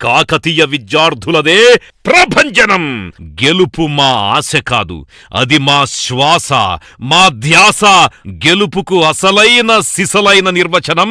కాకతీయ విద్యార్థులదే ప్రభంజనం. గెలుపు మా ఆశ కాదు అది మా శ్వాస మా ధ్యాస. గెలుపుకు అసలైన సిసలైన నిర్వచనం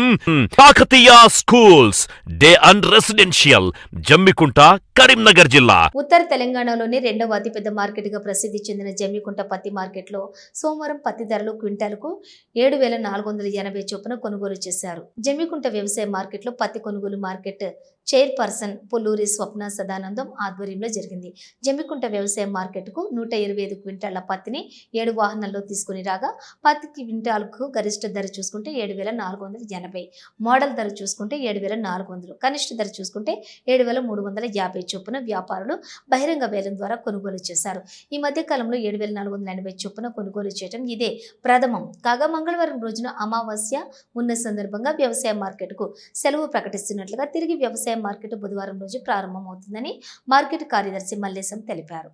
Kakatiya schools day and residential Jammikunta Karimnagar జిల్లా. ఉత్తర తెలంగాణలోని రెండవ అతిపెద్ద మార్కెట్గా ప్రసిద్ధి చెందిన జమ్మికుంట పత్తి మార్కెట్లో సోమవారం పత్తి ధరలు క్వింటాలకు ఏడు వేల నాలుగు వందల ఎనభై చొప్పున కొనుగోలు చేశారు. జమ్మికుంట వ్యవసాయ మార్కెట్లో పత్తి కొనుగోలు మార్కెట్ చైర్పర్సన్ పొల్లూరి స్వప్న సదానందం ఆధ్వర్యంలో జరిగింది. జమ్మికుంట వ్యవసాయ మార్కెట్కు నూట ఇరవై ఐదు క్వింటాళ్ళ పత్తిని ఏడు వాహనాల్లో తీసుకుని రాగా పత్తి క్వింటాల్కు గరిష్ట ధర చూసుకుంటే ఏడు వేల నాలుగు వందల ఎనభై. మోడల్ ధర చూసుకుంటే ఏడు వేల నాలుగు వందలు. కనిష్ట ధర చూసుకుంటే ఏడు వేల మూడు వందల యాభై చొప్పున వ్యాపారులు బహిరంగ వేలం ద్వారా కొనుగోలు చేశారు. ఈ మధ్య కాలంలో ఏడు వేల నాలుగు వందల ఎనభై చొప్పున కొనుగోలు చేయడం ఇదే ప్రథమం. కాగా మంగళవారం రోజున అమావాస్య ఉన్న సందర్భంగా వ్యవసాయ మార్కెట్కు సెలవు ప్రకటిస్తున్నట్లుగా తిరిగి వ్యవసాయ మార్కెట్ బుధవారం రోజు ప్రారంభమవుతుందని మార్కెట్ కార్యదర్శి మల్లేశం తెలిపారు.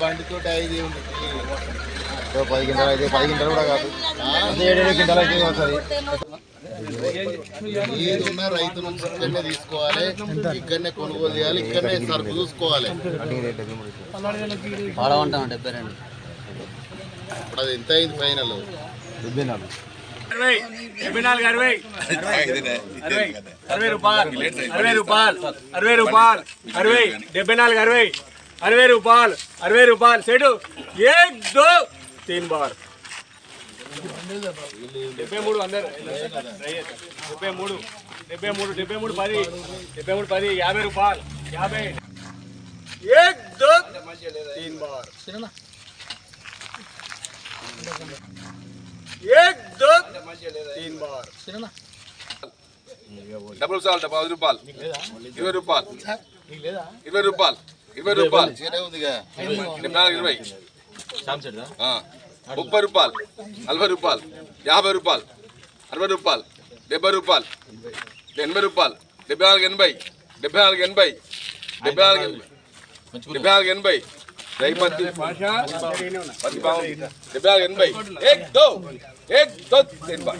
బండితో ఐదు పది గింటలు అయితే పది గింటలు కూడా కాదు. అదే ఏడేడు గింటలు అయితే వస్తుంది ఏదున్నా రైతు నుంచి ఇక్కడనే తీసుకోవాలి ఇక్కడనే కొనుగోలు చేయాలి ఇక్కడనే సరుకు చూసుకోవాలి. డెబ్బై రెండు. ఇప్పుడు అది ఎంత అయింది ఫైనల్? అరవై రూపాయలు అరవై రూపాయలు అరవై రూపాయలు అరవై డెబ్బై నాలుగు అరవై. అరవై రూపాయలు అరవై రూపాయలు. సెటు ఏక్ దో తీన్ బార్. డెబ్బై మూడు అందరు డెబ్బై మూడు. డెబ్బై మూడు డెబ్బై మూడు పది. డెబ్బై మూడు పది యాభై రూపాయలు. యాభై. ఏక్ దో తీన్ బార్ డబుల్ సాల్ట్ పది రూపాయలు. ఇరవై రూపాయలు. ఇరవై రూపాయలు. ఇరవై రూపాయలు. ఇరవై. ఆ. ముప్పై రూపాయలు నలభై రూపాయలు యాభై రూపాయలు అరవై రూపాయలు డెబ్బై రూపాయలు ఎనభై రూపాయలు డెబ్బై నాలుగు ఎనభై డెబ్బై నాలుగు ఎనభై డెబ్బై నాలుగు ఎనభై డెబ్బై నాలుగు ఎనభై రై పత్తి పత్తి బాగుంది డెబ్బై నాలుగు ఎనభై ఏక్ దో ఏక్ దో ఎనభై